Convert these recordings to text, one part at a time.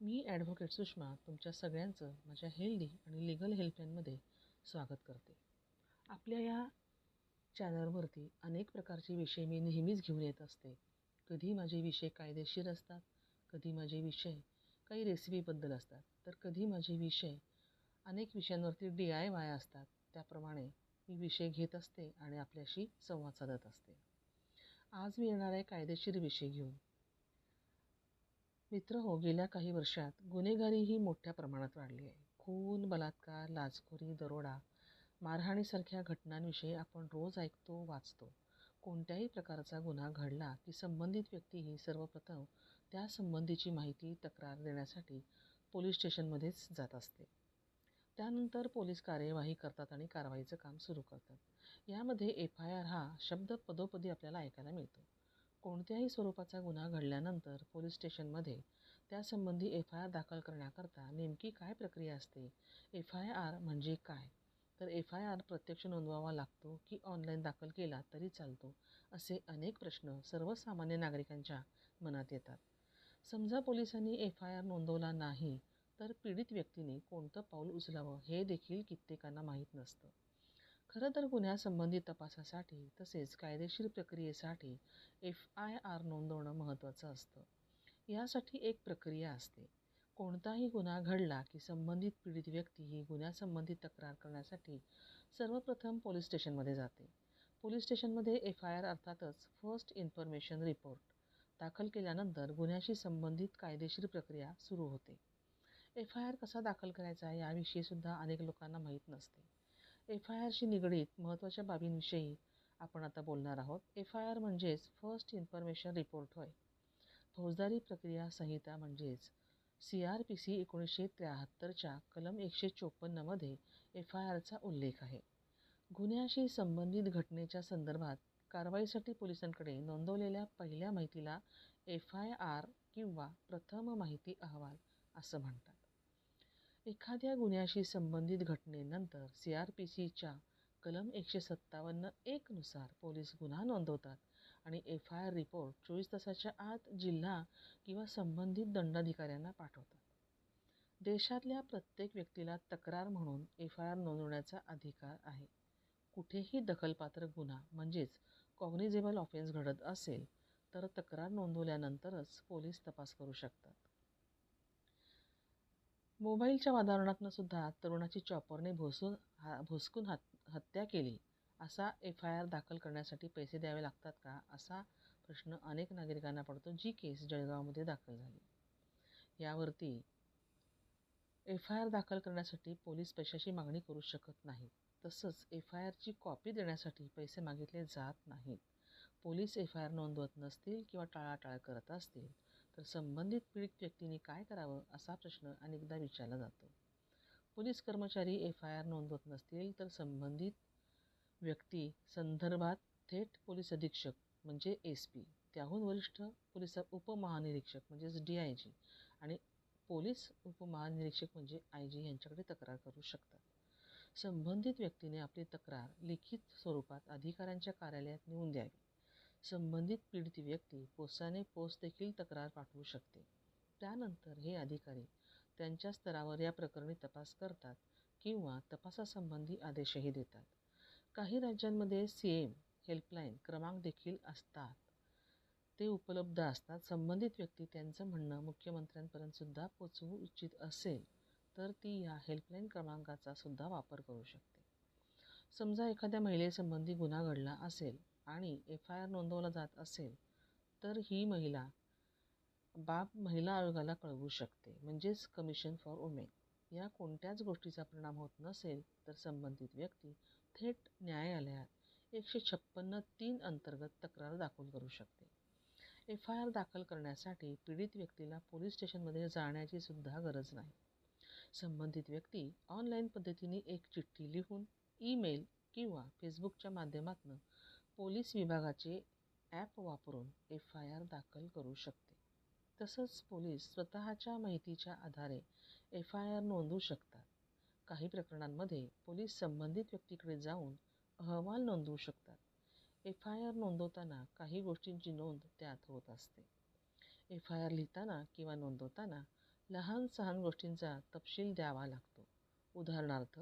मी advocate Sushma तुमच्या सगळ्यांचं माझ्या हेल्दी आणि लिगल हेल्पलाईनमध्ये स्वागत करते. आपल्या या चॅनलवरती अनेक प्रकारचे विषय मी नेहमीच घेऊन येत असते. कधी माझे विषय कायदेशीर असतात कधी माझे विषय काही रेसिपीबद्दल असतात तर कधी माझे विषय अनेक विषयांवरती डी आय वाय असतात त्याप्रमाणे मी विषय घेत असते आणि आपल्याशी संवाद साधत असते. आज मी येणार आहे कायदेशीर विषय घेऊन मित्र हो गेल्या काही वर्षात गुन्हेगारी ही मोठ्या प्रमाणात वाढली आहे. खून बलात्कार लाचखोरी दरोडा मारहाणीसारख्या घटनांविषयी आपण रोज ऐकतो वाचतो. कोणत्याही प्रकारचा गुन्हा घडला की संबंधित व्यक्ती ही सर्वप्रथम त्या संबंधीची माहिती तक्रार देण्यासाठी पोलीस स्टेशनमध्येच जात असते. त्यानंतर पोलीस कार्यवाही करतात आणि कारवाईचं काम सुरू करतात. यामध्ये एफ आय आर हा शब्द पदोपदी आपल्याला ऐकायला मिळतो. कोणत्याही स्वरूपाचा गुन्हा घडल्यानंतर पोलीस स्टेशनमध्ये त्यासंबंधी एफ आय आर दाखल करण्याकरता नेमकी काय प्रक्रिया असते? एफ आय आर म्हणजे काय? तर एफ आय आर प्रत्यक्ष नोंदवावा लागतो की ऑनलाईन दाखल केला तरी चालतो असे अनेक प्रश्न सर्वसामान्य नागरिकांच्या मनात येतात. समजा पोलिसांनी एफ आय आर नोंदवला नाही तर पीडित व्यक्तीने कोणतं पाऊल उचलावं हे देखील कित्येकांना माहीत नसतं. खरं तर गुन्ह्यासंबंधी तपासासाठी तसेच कायदेशीर प्रक्रियेसाठी एफ आय आर नोंदवणं महत्त्वाचं असतं. यासाठी एक प्रक्रिया असते. कोणताही गुन्हा घडला की संबंधित पीडित व्यक्ती ही गुन्ह्यासंबंधी तक्रार करण्यासाठी सर्वप्रथम पोलीस स्टेशनमध्ये जाते. पोलीस स्टेशनमध्ये एफ आय आर अर्थातच फर्स्ट इन्फॉर्मेशन रिपोर्ट दाखल केल्यानंतर गुन्ह्याशी संबंधित कायदेशीर प्रक्रिया सुरू होते. एफ आय आर कसा दाखल करायचा याविषयीसुद्धा अनेक लोकांना माहीत नसते. एफ आय आरशी निगडीत महत्त्वाच्या बाबींविषयी आपण आता बोलणार आहोत. एफ आय आर म्हणजेच फर्स्ट इन्फॉर्मेशन रिपोर्ट होय. फौजदारी प्रक्रिया संहिता म्हणजेच सी आर पी सी एकोणीसशे त्र्याहत्तरच्या कलम एकशे चोपन्नमध्ये एफ आय आरचा उल्लेख आहे. गुन्ह्याशी संबंधित घटनेच्या संदर्भात कारवाईसाठी पोलिसांकडे नोंदवलेल्या पहिल्या माहितीला एफ आय आर किंवा प्रथम माहिती अहवाल असं म्हणतात. एखाद्या गुन्ह्याशी संबंधित घटनेनंतर सी आर पी सीच्या कलम एकशे सत्तावन्न एकनुसार पोलीस गुन्हा नोंदवतात आणि एफ आय आर रिपोर्ट चोवीस तासाच्या आत जिल्हा किंवा संबंधित दंडाधिकाऱ्यांना पाठवतात. देशातल्या प्रत्येक व्यक्तीला तक्रार म्हणून एफ आय आर नोंदवण्याचा अधिकार आहे. कुठेही दखलपात्र गुन्हा म्हणजेच कॉग्निजेबल ऑफेन्स घडत असेल तर तक्रार नोंदवल्यानंतरच पोलीस तपास करू शकतात. मोबाईलच्या वातावरणातनं सुद्धा तरुणाची चॉपरने भोसून हा भोसकून हत हत्या केली. असा एफ आय आर दाखल करण्यासाठी पैसे द्यावे लागतात का? असा प्रश्न अनेक नागरिकांना पडतो जी केस जळगावमध्ये दाखल झाली. यावरती एफ आय आर दाखल करण्यासाठी पोलीस पैशाची मागणी करू शकत नाहीत. तसंच एफ आय आरची कॉपी देण्यासाठी पैसे मागितले जात नाहीत. पोलीस एफ आय आर नोंदवत नसतील किंवा टाळाटाळ करत असतील तर संबंधित पीडित व्यक्तीने काय करावं असा प्रश्न अनेकदा विचारला जातो. पोलीस कर्मचारी एफ आय आर नोंदवत नसतील तर संबंधित व्यक्ती संदर्भात थेट पोलीस अधीक्षक म्हणजे एस पी त्याहून वरिष्ठ पोलीस उपमहानिरीक्षक म्हणजेच डी आय जी आणि पोलीस उपमहानिरीक्षक म्हणजे आय जी यांच्याकडे तक्रार करू शकतात. संबंधित व्यक्तीने आपली तक्रार लिखित स्वरूपात अधिकाऱ्यांच्या कार्यालयात नेऊन द्यावी. संबंधित पीडित व्यक्ती पोस्टाने पोस्ट देखील तक्रार पाठवू शकते. त्यानंतर हे अधिकारी त्यांच्या स्तरावर या प्रकरणी तपास करतात किंवा तपासासंबंधी आदेशही देतात. काही राज्यांमध्ये सी एम हेल्पलाईन क्रमांक देखील असतात. ते उपलब्ध असतात. संबंधित व्यक्ती त्यांचं म्हणणं मुख्यमंत्र्यांपर्यंतसुद्धा पोचवू इच्छित असेल तर ती या हेल्पलाईन क्रमांकाचा सुद्धा वापर करू शकते. समजा एखाद्या महिलेसंबंधी गुन्हा घडला असेल आणि एफ आय आर नोंदवला जात असेल तर ही महिला बाब महिला आयोगाला कळवू शकते. म्हणजेच कमिशन फॉर वुमेन या कोणत्याच गोष्टीचा परिणाम होत नसेल तर संबंधित व्यक्ती थेट न्यायालयात एकशे छप्पन्न तीन अंतर्गत तक्रार दाखल करू शकते. एफ आय आर दाखल करण्यासाठी पीडित व्यक्तीला पोलीस स्टेशनमध्ये जाण्याची सुद्धा गरज नाही. संबंधित व्यक्ती ऑनलाईन पद्धतीने एक चिठ्ठी लिहून ईमेल किंवा फेसबुकच्या माध्यमातून पोलीस विभागाचे ॲप वापरून एफ आय आर दाखल करू शकते. तसंच पोलीस स्वतःच्या माहितीच्या आधारे एफ आय आर नोंदवू शकतात. काही प्रकरणांमध्ये पोलीस संबंधित व्यक्तीकडे जाऊन अहवाल नोंदवू शकतात. एफ आय आर नोंदवताना काही गोष्टींची नोंद त्यात होत असते. एफ आय आर लिहिताना किंवा नोंदवताना लहान सहान गोष्टींचा तपशील द्यावा लागतो. उदाहरणार्थ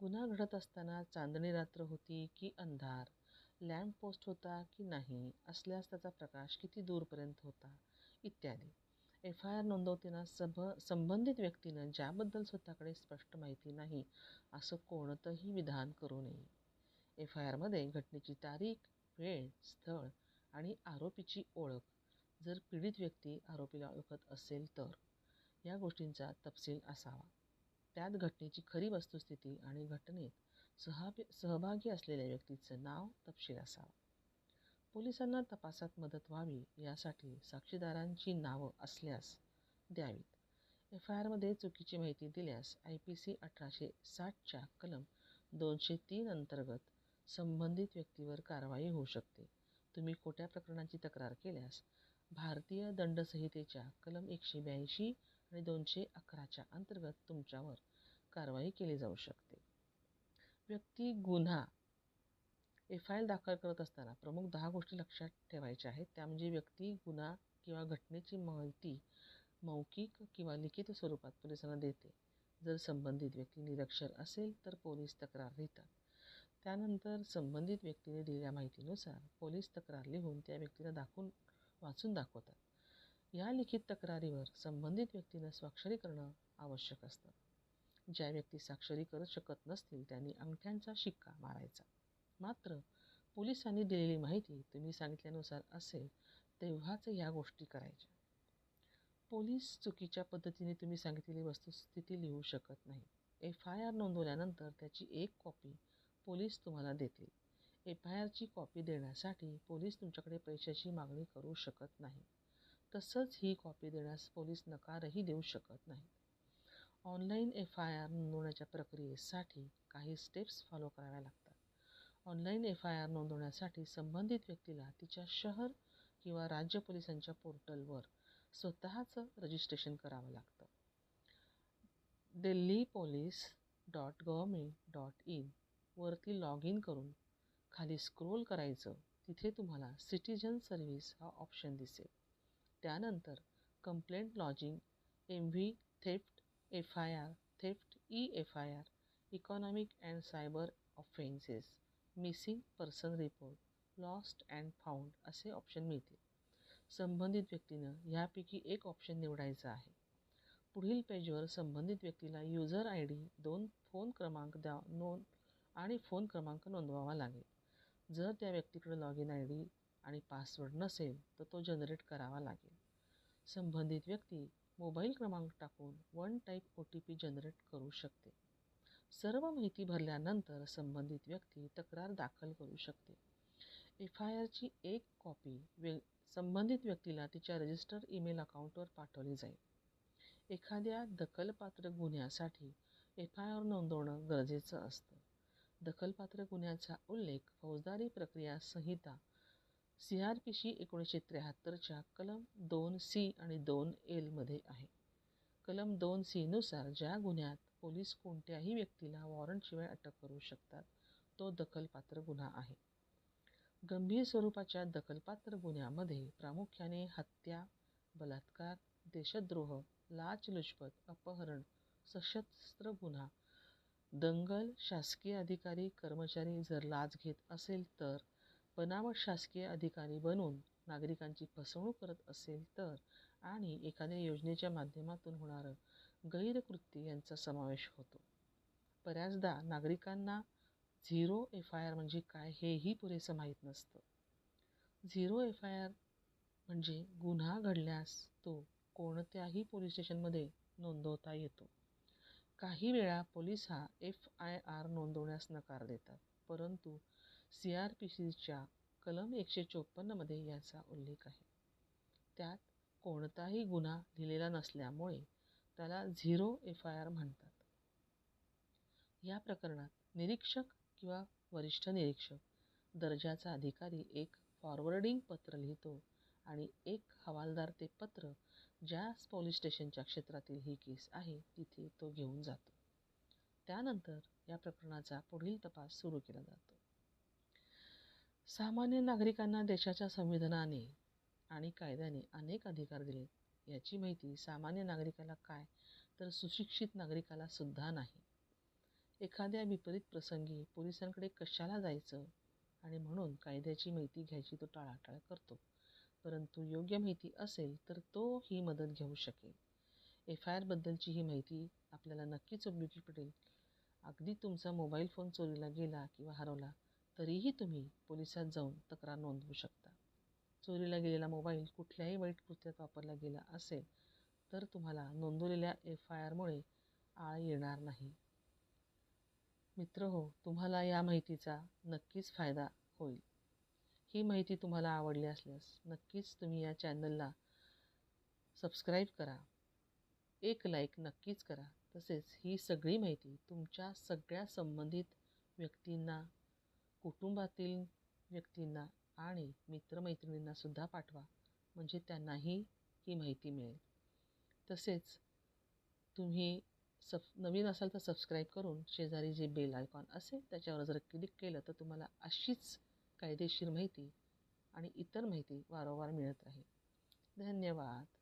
गुन्हा घडत असताना चांदणी रात्र होती की अंधार? लॅम्प पोस्ट होता की नाही असल्यास त्याचा प्रकाश किती दूरपर्यंत होता इत्यादी. एफ आय आर नोंदवताना सभ संबंधित व्यक्तीनं ज्याबद्दल स्वतःकडे स्पष्ट माहिती नाही असं कोणतंही विधान करू नये. एफ आय आरमध्ये घटनेची तारीख वेळ स्थळ आणि आरोपीची ओळख. जर पीडित व्यक्ती आरोपीला ओळखत असेल तर या गोष्टींचा तपशील असावा. त्यात घटनेची खरी वस्तुस्थिती आणि घटनेत सहाबी सहभागी असलेल्या व्यक्तीचं नाव तपशील असावा. पोलिसांना तपासात मदत व्हावी यासाठी साक्षीदारांची नावं असल्यास द्यावीत. एफ आय आरमध्ये चुकीची माहिती दिल्यास आय पी सी अठराशे साठच्या कलम दोनशे तीन अंतर्गत संबंधित व्यक्तीवर कारवाई होऊ शकते. तुम्ही खोट्या प्रकरणांची तक्रार केल्यास भारतीय दंडसंहितेच्या कलम एकशे ब्याऐंशी आणि दोनशे अकराच्या अंतर्गत तुमच्यावर कारवाई केली जाऊ शकते. व्यक्ती गुन्हा. एफ आय आर दाखल करत असताना प्रमुख दहा गोष्टी लक्षात ठेवायच्या आहेत. त्या म्हणजे व्यक्ती गुन्हा किंवा घटनेची माहिती मौखिक किंवा लिखित स्वरूपात पोलिसांना देते. जर संबंधित व्यक्ती निरक्षर असेल तर पोलीस तक्रार लिहितात. त्यानंतर संबंधित व्यक्तीने दिलेल्या माहितीनुसार पोलीस तक्रार लिहून त्या व्यक्तीला दाखवून वाचून दाखवतात. या लिखित तक्रारीवर संबंधित व्यक्तीनं स्वाक्षरी करणं आवश्यक असतं. ज्या व्यक्ती साक्षरी करू शकत नसतील त्यांनी अंगठ्यांचा शिक्का मारायचा. मात्र पोलिसांनी दिलेली माहिती तुम्ही सांगितल्यानुसार असेल तेव्हाच या गोष्टी करायच्या. पोलीस चुकीच्या पद्धतीने तुम्ही सांगितलेली वस्तुस्थिती लिहू शकत नाही. एफ आय आर नोंदवल्यानंतर त्याची एक कॉपी पोलीस तुम्हाला देतील. एफ आय आरची कॉपी देण्यासाठी पोलीस तुमच्याकडे पैशाची मागणी करू शकत नाही. तसंच ही कॉपी देण्यास पोलीस नकारही देऊ शकत नाहीत. ऑनलाईन एफ आय आर नोंदवण्याच्या प्रक्रियेसाठी काही स्टेप्स फॉलो कराव्या लागतात. ऑनलाईन एफ आय आर नोंदवण्यासाठी संबंधित व्यक्तीला तिच्या शहर किंवा राज्य पोलिसांच्या पोर्टलवर स्वतःचं रजिस्ट्रेशन करावं लागतं. Delhi police dot government dot in वरती लॉग इन करून खाली स्क्रोल करायचं तिथे तुम्हाला सिटीजन सर्व्हिस हा ऑप्शन दिसेल. त्यानंतर complaint lodging M V theft F I R theft E F I R economic and cyber offences missing person report lost and found असे ऑप्शन मिळतील. संबंधित व्यक्तीनं ह्यापैकी एक ऑप्शन निवडायचा आहे. पुढील पेजवर संबंधित व्यक्तीला युजर आय डी दोन फोन क्रमांक द्या नोंद आणि फोन क्रमांक नोंदवावा लागेल. जर त्या व्यक्तीकडे लॉग इन आय डी आणि पासवर्ड नसेल तर तो जनरेट करावा लागेल. संबंधित व्यक्ती मोबाईल क्रमांक टाकून one type O T P generate करू शकते. सर्व माहिती भरल्यानंतर संबंधित व्यक्ती तक्रार दाखल करू शकते. एफ आय आरची एक कॉपी वे संबंधित व्यक्तीला तिच्या रजिस्टर ईमेल अकाउंटवर पाठवली जाईल. एखाद्या दखलपात्र गुन्ह्यासाठी एफ आय आर नोंदवणं गरजेचं असतं. दखलपात्र गुन्ह्याचा उल्लेख फौजदारी प्रक्रिया संहिता सी आर पी सी एकोणीसशे त्र्याहत्तरच्या कलम दोन सी आणि दोन एलमध्ये आहे. कलम दोन सीनुसार ज्या गुन्ह्यात पोलीस कोणत्याही व्यक्तीला वॉरंटशिवाय अटक करू शकतात तो दखलपात्र गुन्हा आहे. गंभीर स्वरूपाच्या दखलपात्र गुन्ह्यामध्ये प्रामुख्याने हत्या बलात्कार देशद्रोह लाचलुचपत अपहरण सशस्त्र गुन्हा दंगल शासकीय अधिकारी कर्मचारी जर लाच घेत असेल तर बनावट शासकीय अधिकारी बनून नागरिकांची फसवणूक करत असेल तर आणि एखाद्या योजनेच्या माध्यमातून होणारं गैरकृत्य यांचा समावेश होतो. बऱ्याचदा नागरिकांना झिरो एफ आय आर म्हणजे काय हेही पुरेसं माहीत नसतं. झिरो एफ आय आर म्हणजे गुन्हा घडल्यास तो कोणत्याही पोलीस स्टेशनमध्ये नोंदवता येतो. काही वेळा पोलीस हा एफ आय आर नोंदवण्यास नकार देतात परंतु सी आर पी सीच्या कलम एकशे चोपन्नमध्ये याचा उल्लेख आहे. त्यात कोणताही गुन्हा लिहिलेला नसल्यामुळे त्याला झिरो एफ आय आर म्हणतात. या प्रकरणात निरीक्षक किंवा वरिष्ठ निरीक्षक दर्जाचा अधिकारी एक फॉरवर्डिंग पत्र लिहितो आणि एक हवालदार ते पत्र ज्या पोलीस स्टेशनच्या क्षेत्रातील ही केस आहे तिथे तो घेऊन जातो. त्यानंतर या प्रकरणाचा पुढील तपास सुरू केला जातो. सामान्य नागरिकांना देशाच्या संविधानाने आणि कायद्याने अनेक अधिकार दिले. याची माहिती सामान्य नागरिकाला काय तर सुशिक्षित नागरिकाला सुद्धा नाही. एखाद्या विपरीत प्रसंगी पोलिसांकडे कशाला जायचं आणि म्हणून कायद्याची माहिती घ्यायची तो टाळाटाळ करतो. परंतु योग्य माहिती असेल तर तो ही मदत घेऊ शकेल. एफ आय आरबद्दलची ही माहिती आपल्याला नक्कीच उपयोगी पडेल. अगदी तुमचा मोबाईल फोन चोरीला गेला किंवा हरवला तरीही तुम्ही पोलिसात जाऊन तक्रार नोंदवू शकता. चोरीला गेलेला मोबाईल कुठल्याही वाईट कृत्यात वापरला गेला असेल तर तुम्हाला नोंदवलेल्या एफ आय आरमुळे आळ येणार नाही. मित्र हो तुम्हाला या माहितीचा नक्कीच फायदा होईल. ही माहिती तुम्हाला आवडली असल्यास नक्कीच तुम्ही या चॅनलला सबस्क्राईब करा. एक लाईक नक्कीच करा. तसेच ही सगळी माहिती तुमच्या सगळ्या संबंधित व्यक्तींना कुटुंबातील व्यक्तींना आणि मित्रमैत्रिणींनासुद्धा पाठवा. म्हणजे त्यांनाही ही माहिती मिळेल. तसेच तुम्ही सब नवीन असाल तर सबस्क्राईब करून शेजारी जे बेल आयकॉन असेल त्याच्यावर जर क्लिक केलं तर तुम्हाला अशीच कायदेशीर माहिती आणि इतर माहिती वारंवार मिळत राहील. धन्यवाद.